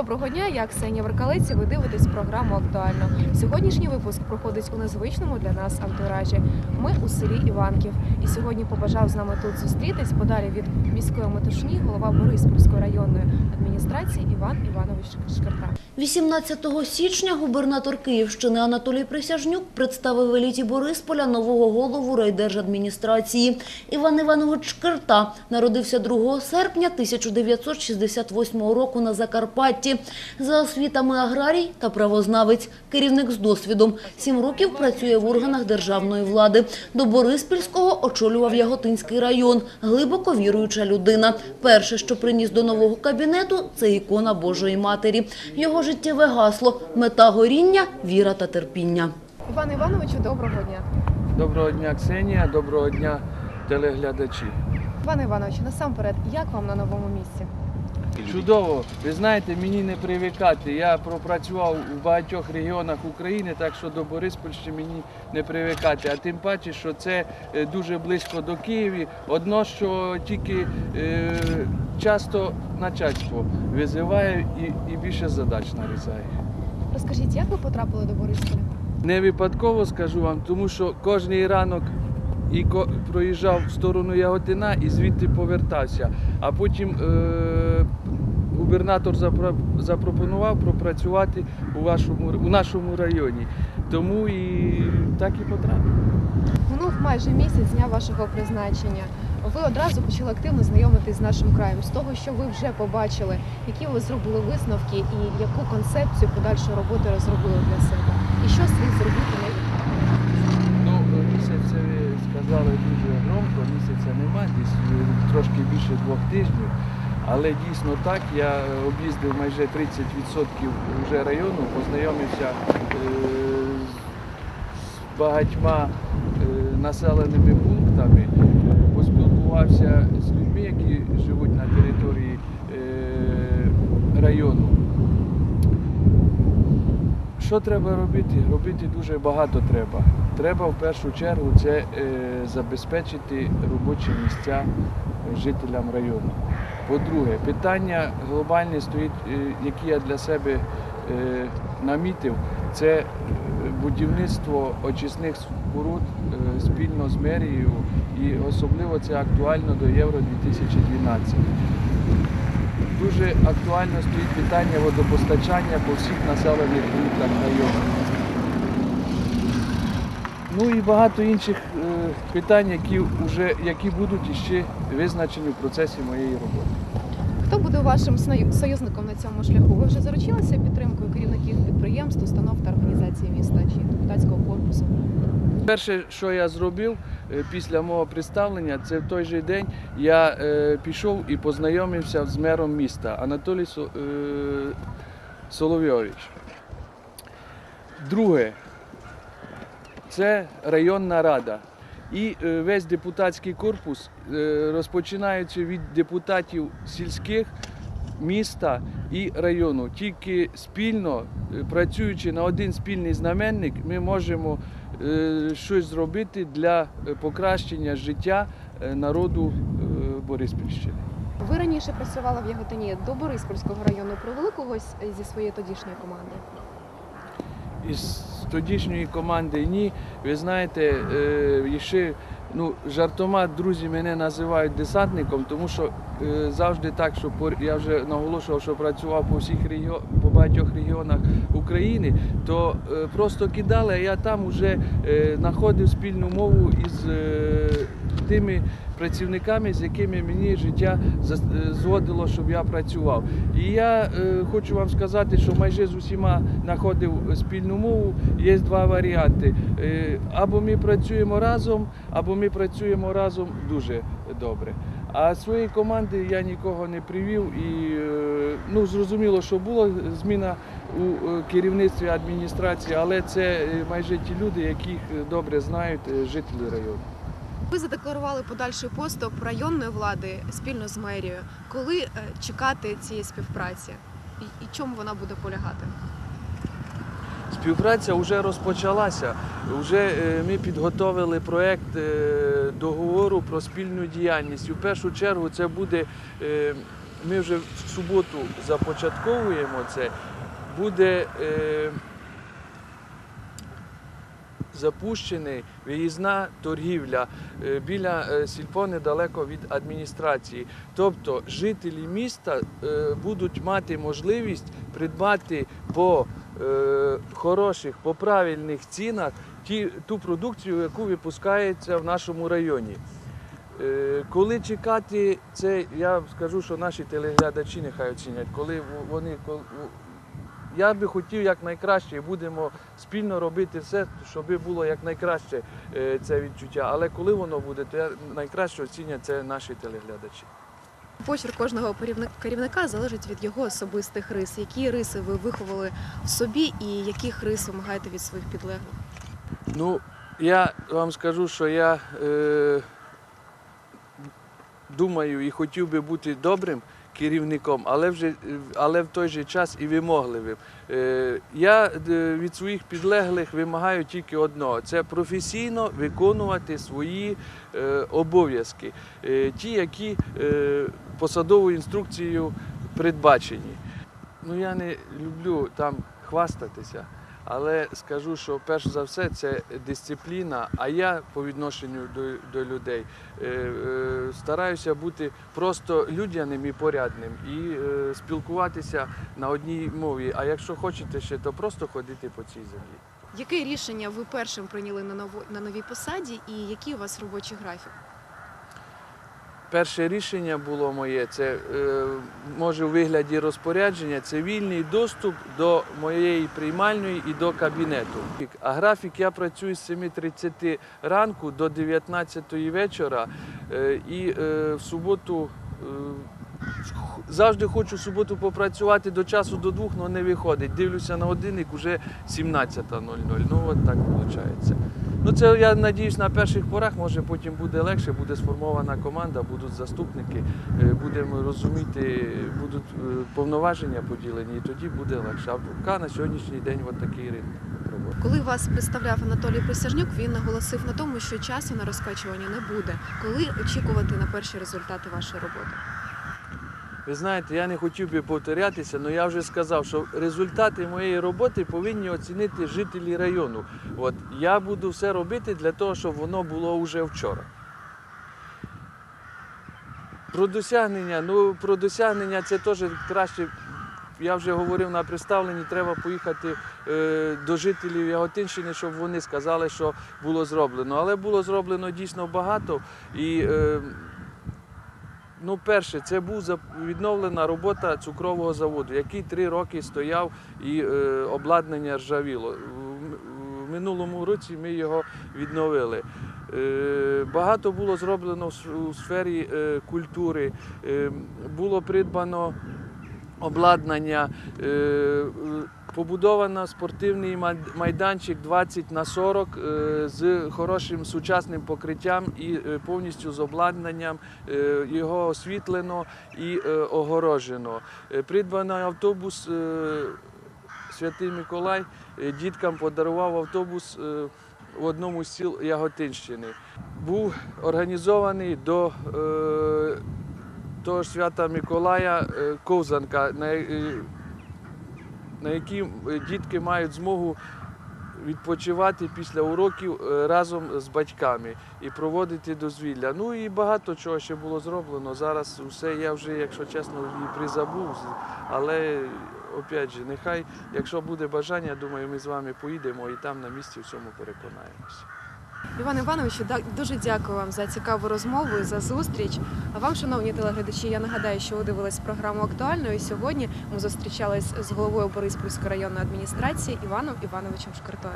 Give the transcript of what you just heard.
Доброго дня, я Ксенія Веркалець. Ви дивитесь програму Актуально. Сьогоднішній випуск проходить у незвичному для нас антуражі. Ми у селі Іванків. І сьогодні побажав з нами тут зустрітись подалі від міської метушні голова Бориспільської районної адміністрації Іван Іванович Шкарта. 18 січня губернатор Київщини Анатолій Присяжнюк представив еліті Борисполя нового голову райдержадміністрації. Іван Іванович Шкирта народився 2 серпня 1968 року на Закарпатті. За освітами аграрій та правознавець, керівник з досвідом. Сім років працює в органах державної влади. До Бориспільського очолював Яготинський район. Глибоко віруюча людина. Перше, що приніс до нового кабінету, це ікона Божої Матері. Його життєве гасло – мета горіння, віра та терпіння. Іван Івановичу, доброго дня. Доброго дня, Ксенія, доброго дня, телеглядачі. Іван Іванович, насамперед, як вам на новому місці? Чудово. Ви знаєте, мені не привикати. Я пропрацював у багатьох регіонах України, так що до Бориспольщини мені не привикати. А тим паче, що це е, дуже близько до Києва. Одно, що тільки е, часто начальство визиває і, і більше задач нарізає. Розкажіть, як ви потрапили до Борисполя? Не випадково скажу вам, тому що кожний ранок і проїжджав в сторону Яготина і звідти повертався. А потім е- губернатор запро- запропонував пропрацювати у, вашому, у нашому районі. Тому і так і потрапив. Минув майже місяць з дня вашого призначення. Ви одразу почали активно знайомитись з нашим краєм. З того, що ви вже побачили, які ви зробили висновки і яку концепцію подальшої роботи розробили для себе. І що слід зробити не Ну, місяця ви сказали дуже громко, місяця нема, десь е, трошки більше двох тижнів. Але дійсно так, я об'їздив майже 30% вже району, познайомився е, з багатьма е, населеними пунктами, поспілкувався з людьми, які живуть на території е, району. Що треба робити? Робити дуже багато треба. Треба в першу чергу це забезпечити робочі місця жителям району. По-друге, питання глобальне стоїть, е, які я для себе е, намітив, це е, будівництво очисних споруд спільно з мерією, і особливо це актуально до Євро 2012. Дуже актуально стоїть питання водопостачання по всіх населених пунктах району. Ну і багато інших е, питань, які, вже, які будуть іще визначені в процесі моєї роботи. хто буде вашим союзником на цьому шляху? Ви вже заручилися підтримкою керівників підприємств, установ та організацій міста чи депутатського корпусу? Перше, що я зробив е, після мого представлення, це в той же день я е, пішов і познайомився з мером міста Анатолій е, Соловйович. Друге, це районна рада. І е, весь депутатський корпус, е, розпочинаючи від депутатів сільських, міста і району. Тільки спільно, е, працюючи на один спільний знаменник, ми можемо щось зробити для покращення життя народу Бориспільщини. Ви раніше працювали в Яготині до Бориспільського району. Провели когось зі своєї тодішньої команди? Із тодішньої команди ні. Ви знаєте, е, ще ну, жартома друзі мене називають десантником, тому що е, завжди так, що я вже наголошував, що працював по всіх регіо- по багатьох регіонах України, то е, просто кидали, а я там вже знаходив спільну мову із тими працівниками, з якими мені життя зас- е, згодило, щоб я працював. І я е, хочу вам сказати, що майже з усіма знаходив спільну мову. Є два варіанти. Е, або ми працюємо разом, або ми працюємо разом дуже добре. А своєї команди я нікого не привів і е, ну, зрозуміло, що була зміна у е, керівництві адміністрації, але це майже ті люди, яких добре знають жителі району. Ви задекларували подальший поступ районної влади спільно з мерією. Коли е, чекати цієї співпраці? І, чому вона буде полягати? Співпраця вже розпочалася. Вже е, ми підготовили проєкт е, договору про спільну діяльність. У першу чергу це буде ми вже в суботу започатковуємо це, буде запущений виїзна торгівля е, біля е, сільпо недалеко від адміністрації. Тобто жителі міста е, будуть мати можливість придбати по хороших, по правильних цінах ту продукцію, яку випускається в нашому районі. Коли чекати це, я скажу, що наші телеглядачі нехай оцінять, коли вони я би хотів якнайкраще, і будемо спільно робити все, щоб було якнайкраще е, це відчуття. Але коли воно буде, то найкраще оцінять це наші телеглядачі. Почерк кожного керівника залежить від його особистих рис. Які риси ви виховали в собі і яких рис вимагаєте від своїх підлеглих? Ну, я вам скажу, що я е, думаю і хотів би бути добрим керівником, але, вже, але в той же час і вимогливим. Е, я е, від своїх підлеглих вимагаю тільки одного: це професійно виконувати свої е, обов'язки, ті, які посадовою інструкцією передбачені. Ну, я не люблю там хвастатися. Але скажу, що перш за все це дисципліна, а я по відношенню до, до людей е, е, стараюся бути просто людяним і порядним і е, спілкуватися на одній мові. А якщо хочете ще, то просто ходити по цій землі. Яке рішення ви першим прийняли на ново- на новій посаді, і який у вас робочий графік? Перше рішення було моє, це е, може у вигляді розпорядження, це вільний доступ до моєї приймальної і до кабінету. А графік я працюю з 7.30 ранку до 19 вечора е, і е, в суботу. Завжди хочу суботу попрацювати до часу до двох, але не виходить. Дивлюся на годинник, вже 17.00. Ну от так виходить. Ну це я надіюсь на перших порах, може потім буде легше, буде сформована команда, будуть заступники, е, будемо розуміти, будуть е, повноваження поділені, і тоді буде легше. А поки на сьогоднішній день от такий ритм. Коли вас представляв Анатолій Присяжнюк, він наголосив на тому, що часу на розкачування не буде. Коли очікувати на перші результати вашої роботи? Ви знаєте, я не хотів би повторятися, але я вже сказав, що результати моєї роботи повинні оцінити жителі району. От я буду все робити для того, щоб воно було вже вчора. Про досягнення, ну про досягнення це теж краще. Я вже говорив на представленні, треба поїхати е, до жителів Яготинщини, щоб вони сказали, що було зроблено. Але було зроблено дійсно багато. І е, Ну, перше, це був зап- відновлена робота цукрового заводу, який три роки стояв і е, обладнання ржавіло. В минулому році ми його відновили. Е, багато було зроблено у сфері е, культури, було придбано обладнання. Побудовано спортивний майданчик 20 на 40 е, з хорошим сучасним покриттям і е, повністю з обладнанням. Е, Його освітлено і огорожено. Придбано автобус Святий Миколай. Діткам подарував автобус в одному з сіл Яготинщини. Був організований до того свята Миколая ковзанка, на, якій е, дітки мають змогу відпочивати після уроків е, разом з батьками і проводити дозвілля. Ну і багато чого ще було зроблено. Зараз все я вже, якщо чесно, і призабув. Але опять же, нехай, якщо буде бажання, думаю, ми з вами поїдемо і там на місці в цьому переконаємося. Іван Івановичу, дуже дякую вам за цікаву розмову і за зустріч. А вам, шановні телеглядачі, я нагадаю, що ви дивились програму актуально. І сьогодні ми зустрічались з головою Бориспільської районної адміністрації Іваном Івановичем Шкартою.